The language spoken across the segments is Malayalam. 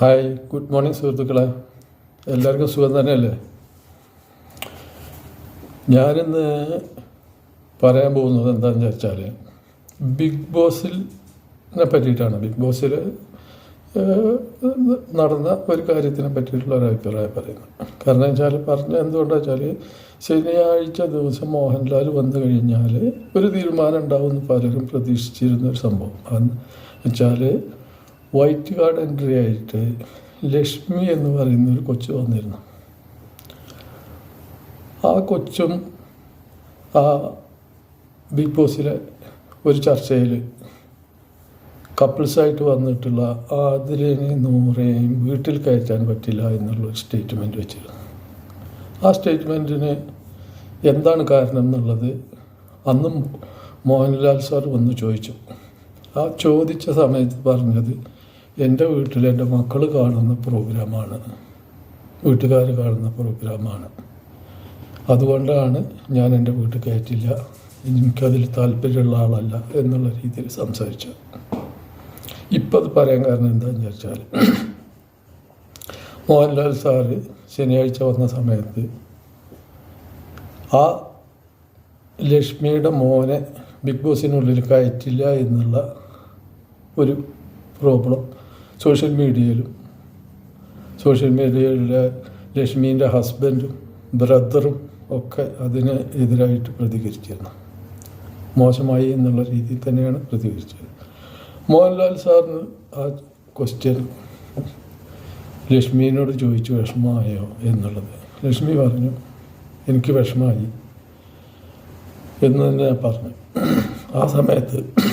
ഹായ് ഗുഡ് മോർണിംഗ് സുഹൃത്തുക്കളെ. എല്ലാവർക്കും സുഖം തന്നെയല്ലേ? ഞാനിന്ന് പറയാൻ പോകുന്നത് എന്താണെന്ന് വെച്ചാൽ ബിഗ് ബോസിനെ പറ്റിയിട്ടാണ്. ബിഗ് ബോസിൽ നടന്ന ഒരു കാര്യത്തിനെ പറ്റിയിട്ടുള്ള ഒരു അഭിപ്രായം പറയുന്നത് കാരണം വെച്ചാൽ പറഞ്ഞ എന്തുകൊണ്ടാണെന്ന് വെച്ചാൽ ശനിയാഴ്ച ദിവസം മോഹൻലാൽ വന്നു കഴിഞ്ഞാൽ ഒരു തീരുമാനം ഉണ്ടാവുമെന്ന് പലരും പ്രതീക്ഷിച്ചിരുന്ന ഒരു സംഭവം. അതെന്ന് വെച്ചാൽ വൈറ്റ് ഗാർഡ് എൻട്രി ആയിട്ട് ലക്ഷ്മി എന്ന് പറയുന്ന ഒരു കൊച്ചു വന്നിരുന്നു. ആ കൊച്ചും ആ ബിഗ് ബോസിലെ ഒരു ചർച്ചയിൽ കപ്പിൾസായിട്ട് വന്നിട്ടുള്ള ആതിരേനെയും നൂറേയും വീട്ടിൽ കയറ്റാൻ പറ്റില്ല എന്നുള്ള സ്റ്റേറ്റ്മെന്റ് വെച്ചിരുന്നു. ആ സ്റ്റേറ്റ്മെന്റിന് എന്താണ് കാരണം എന്നുള്ളത് അന്നും മോഹൻലാൽ സാർ വന്ന് ചോദിച്ചു. ആ ചോദിച്ച സമയത്ത് പറഞ്ഞത് എന്റെ വീട്ടിൽ എന്റെ മക്കൾ കാണുന്ന പ്രോഗ്രാമാണ്. വീട്ടുകാർ കാണുന്ന പ്രോഗ്രാമാണ്. അതുകൊണ്ടാണ് ഞാൻ എന്റെ വീട്ടിൽ കയറ്റില്ല. എനിക്കതിൽ താല്പര്യമുള്ള ആളല്ല എന്നുള്ള രീതിയിൽ സംസാരിച്ചു ഇപ്പം അത് പറയാൻ കാരണം എന്താണെന്ന് വെച്ചാൽ മോഹൻലാൽ സാറ് ശനിയാഴ്ച വന്ന സമയത്ത് ആ ലക്ഷ്മിയുടെ മോനെ ബിഗ് ബോസിനുള്ളിൽ കയറ്റില്ല എന്നുള്ള ഒരു പ്രോബ്ലം സോഷ്യൽ മീഡിയയിലും സോഷ്യൽ മീഡിയയിലെ ലക്ഷ്മീന്റെ ഹസ്ബൻഡും ബ്രദറും ഒക്കെ അതിന് എതിരായിട്ട് പ്രതികരിച്ചിരുന്നു. മോശമായി എന്നുള്ള രീതിയിൽ തന്നെയാണ് പ്രതികരിച്ചത്. മോഹൻലാൽ സാറിന് ആ ക്വസ്റ്റ്യൻ ലക്ഷ്മീനോട് ചോദിച്ചു വിഷമമായോ? എന്നുള്ളത്. ലക്ഷ്മി പറഞ്ഞു എനിക്ക് വിഷമമായി എന്ന് തന്നെ പറഞ്ഞു. ആ സമയത്ത്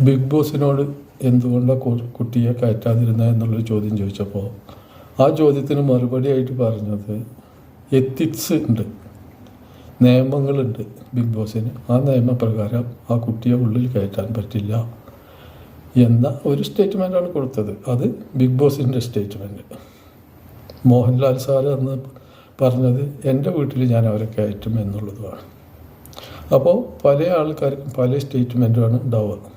ബിഗ് ബോസിനോട് എന്തുകൊണ്ടാണ് കുട്ടിയെ കയറ്റാതിരുന്നത് എന്നുള്ളൊരു ചോദ്യം ചോദിച്ചപ്പോൾ ആ ചോദ്യത്തിന് മറുപടിയായിട്ട് പറഞ്ഞത് എത്തിക്സ് ഉണ്ട്. നിയമങ്ങളുണ്ട് ബിഗ് ബോസിന്. ആ നിയമപ്രകാരം ആ കുട്ടിയെ ഉള്ളിൽ കയറ്റാൻ പറ്റില്ല എന്ന ഒരു സ്റ്റേറ്റ്മെന്റാണ് കൊടുത്തത്. അത് ബിഗ് ബോസിന്റെ സ്റ്റേറ്റ്മെന്റ് മോഹൻലാൽ സാർ അന്ന് പറഞ്ഞത് എന്റെ വീട്ടിൽ ഞാൻ അവരെ കയറ്റും എന്നുള്ളതുമാണ്. അപ്പോൾ പല ആൾക്കാർക്കും പല സ്റ്റേറ്റ്മെന്റുമാണ് ഉണ്ടാവുക.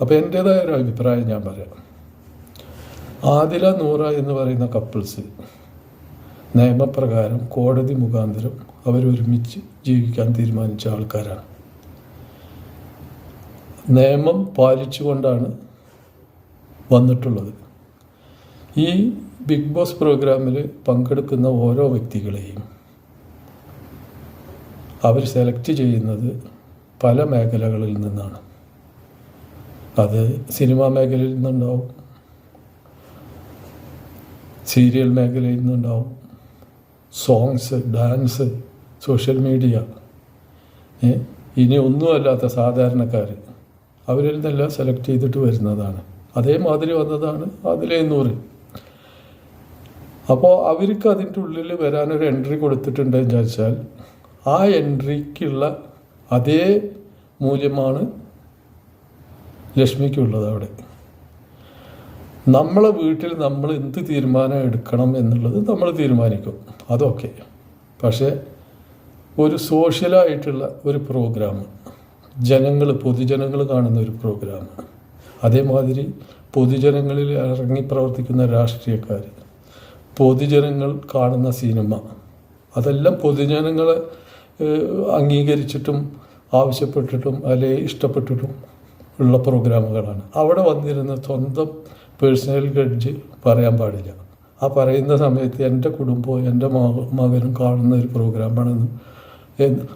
അപ്പോൾ എന്റേതായ ഒരു അഭിപ്രായം ഞാൻ പറയാം. ആദില നൂറ എന്ന് പറയുന്ന കപ്പിൾസ് നിയമപ്രകാരം കോടതി മുഖാന്തരം അവരൊരുമിച്ച് ജീവിക്കാൻ തീരുമാനിച്ച ആൾക്കാരാണ്. നിയമം പാലിച്ചുകൊണ്ടാണ് വന്നിട്ടുള്ളത്. ഈ ബിഗ് ബോസ് പ്രോഗ്രാമിൽ പങ്കെടുക്കുന്ന ഓരോ വ്യക്തികളെയും അവർ സെലക്ട് ചെയ്യുന്നത് പല മേഖലകളിൽ നിന്നാണ്. അത് സിനിമാ മേഖലയിൽ നിന്നുണ്ടാവും. സീരിയൽ മേഖലയിൽ നിന്നുണ്ടാവും. സോങ്സ് ഡാൻസ് സോഷ്യൽ മീഡിയ ഇനി ഒന്നുമല്ലാത്ത സാധാരണക്കാർ അവരിൽ നിന്നെല്ലാം സെലക്ട് ചെയ്തിട്ട് വരുന്നതാണ്. അതേമാതിരി വന്നതാണ് അതിലെ നൂറ് അപ്പോൾ അവർക്ക് അതിന്റെ ഉള്ളിൽ വരാനൊരു എൻട്രി കൊടുത്തിട്ടുണ്ടെന്ന് വെച്ചാൽ ആ എൻട്രിക്കുള്ള അതേ മൂല്യമാണ് ലക്ഷ്മിക്കുള്ളത് അവിടെ. നമ്മളെ വീട്ടിൽ നമ്മൾ എന്ത് തീരുമാനം എടുക്കണം എന്നുള്ളത് നമ്മൾ തീരുമാനിക്കും. അതൊക്കെ. പക്ഷേ ഒരു സോഷ്യലായിട്ടുള്ള ഒരു പ്രോഗ്രാം ജനങ്ങൾ പൊതുജനങ്ങൾ കാണുന്ന ഒരു പ്രോഗ്രാം അതേമാതിരി പൊതുജനങ്ങളിൽ ഇറങ്ങി പ്രവർത്തിക്കുന്ന രാഷ്ട്രീയക്കാർ പൊതുജനങ്ങൾ കാണുന്ന സിനിമ അതെല്ലാം പൊതുജനങ്ങളെ അംഗീകരിച്ചിട്ടും ആവശ്യപ്പെട്ടിട്ടും അല്ലെ ഇഷ്ടപ്പെട്ടിട്ടും ഉള്ള പ്രോഗ്രാമുകളാണ്. അവിടെ വന്നിരുന്ന സ്വന്തം പേഴ്സണൽ ഗഡ്ജ് പറയാൻ പാടില്ല. ആ പറയുന്ന സമയത്ത് എന്റെ കുടുംബവും എന്റെ മക മകനും കാണുന്ന ഒരു പ്രോഗ്രാമാണെന്നും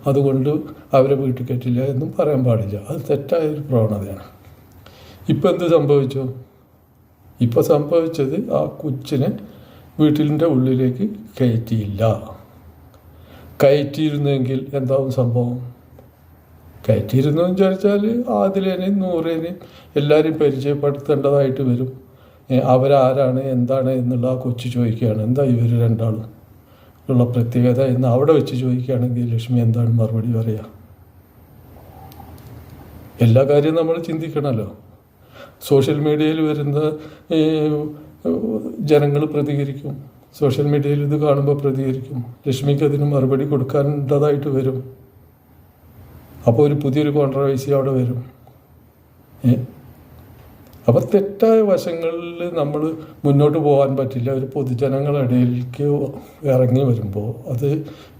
അതുകൊണ്ട് അവരെ വീട്ടിൽ കയറ്റില്ല എന്നും പറയാൻ പാടില്ല. അത് തെറ്റായ ഒരു പ്രവണതയാണ്. ഇപ്പം എന്ത് സംഭവിച്ചു? ഇപ്പോൾ സംഭവിച്ചത് ആ കൊച്ചിനെ വീട്ടിലിന്റെ ഉള്ളിലേക്ക് കയറ്റിയില്ല. കയറ്റിയിരുന്നെങ്കിൽ എന്താവും സംഭവം? കയറ്റിയിരുന്നു എന്ന് വിചാരിച്ചാൽ ആദിലേനെയും നൂറേനെയും എല്ലാവരെയും പരിചയപ്പെടുത്തേണ്ടതായിട്ട് വരും. അവരാരാണ് എന്താണ് എന്നുള്ള ആ കൊച്ചു ചോദിക്കുകയാണ്. എന്താ ഇവർ രണ്ടാളും? ഉള്ള പ്രത്യേകത എന്ന് അവിടെ വെച്ച് ചോദിക്കുകയാണെങ്കിൽ ലക്ഷ്മി എന്താണ് മറുപടി പറയുക എല്ലാ കാര്യവും നമ്മൾ ചിന്തിക്കണമല്ലോ സോഷ്യൽ മീഡിയയിൽ വരുന്ന ജനങ്ങൾ പ്രതികരിക്കും. സോഷ്യൽ മീഡിയയിൽ ഇത് കാണുമ്പോൾ പ്രതികരിക്കും. ലക്ഷ്മിക്ക് അതിന് മറുപടി കൊടുക്കേണ്ടതായിട്ട് വരും. അപ്പോൾ ഒരു പുതിയൊരു കോൺട്രവേഴ്സി അവിടെ വരും. അപ്പോൾ തെറ്റായ വശങ്ങളിൽ നമ്മൾ മുന്നോട്ട് പോകാൻ പറ്റില്ല. ഒരു പൊതുജനങ്ങളിടയിലേക്ക് ഇറങ്ങി വരുമ്പോൾ അത്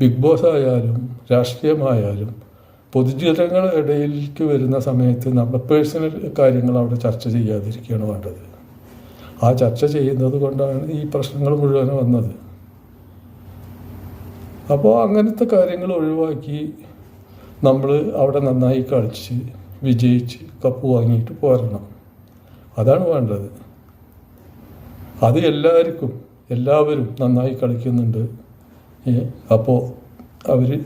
ബിഗ് ബോസ് ആയാലും രാഷ്ട്രീയമായാലും പൊതുജനങ്ങളുടെ ഇടയിലേക്ക് വരുന്ന സമയത്ത് നമ്മൾ പേഴ്സണൽ കാര്യങ്ങൾ അവിടെ ചർച്ച ചെയ്യാതിരിക്കുകയാണ് വേണ്ടത്. ആ ചർച്ച ചെയ്യുന്നത് കൊണ്ടാണ് ഈ പ്രശ്നങ്ങൾ മുഴുവൻ വന്നത്. അപ്പോൾ അങ്ങനത്തെ കാര്യങ്ങൾ ഒഴിവാക്കി നമ്മൾ അവിടെ നന്നായി കളിച്ച് വിജയിച്ച് കപ്പ് വാങ്ങിയിട്ട് പോരണം. അതാണ് വേണ്ടത്. അത് എല്ലാവർക്കും എല്ലാവരും നന്നായി കളിക്കുന്നുണ്ട്. അപ്പോൾ അവർ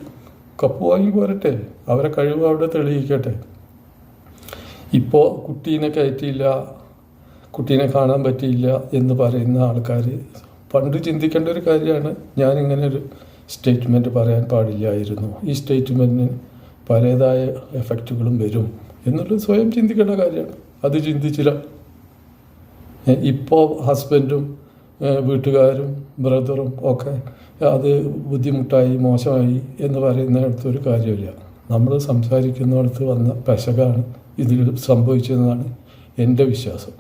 കപ്പ് വാങ്ങി പോരട്ടെ. അവരെ കഴിവ് അവിടെ തെളിയിക്കട്ടെ. ഇപ്പോൾ കുട്ടീനെ കയറ്റിയില്ല കുട്ടീനെ കാണാൻ പറ്റിയില്ല എന്ന് പറയുന്ന ആൾക്കാർ പണ്ട് ചിന്തിക്കേണ്ട ഒരു കാര്യമാണ്. ഞാനിങ്ങനെ ഒരു സ്റ്റേറ്റ്മെന്റ് പറയാൻ പാടില്ലായിരുന്നു. ഈ സ്റ്റേറ്റ്മെന്റിന് പലതായ എഫക്റ്റുകളും വരും എന്നുള്ളത് സ്വയം ചിന്തിക്കേണ്ട കാര്യമാണ്. അത് ചിന്തിച്ചില്ല. ഇപ്പോൾ ഹസ്ബൻഡും വീട്ടുകാരും ബ്രദറും ഒക്കെ അത് ബുദ്ധിമുട്ടായി മോശമായി എന്ന് പറയുന്നിടത്ത് ഒരു കാര്യമില്ല നമ്മൾ സംസാരിക്കുന്നിടത്ത് വന്ന പെശകാണ് ഇതിൽ സംഭവിച്ചതെന്നാണ് എന്റെ വിശ്വാസം.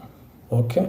ഓക്കെ?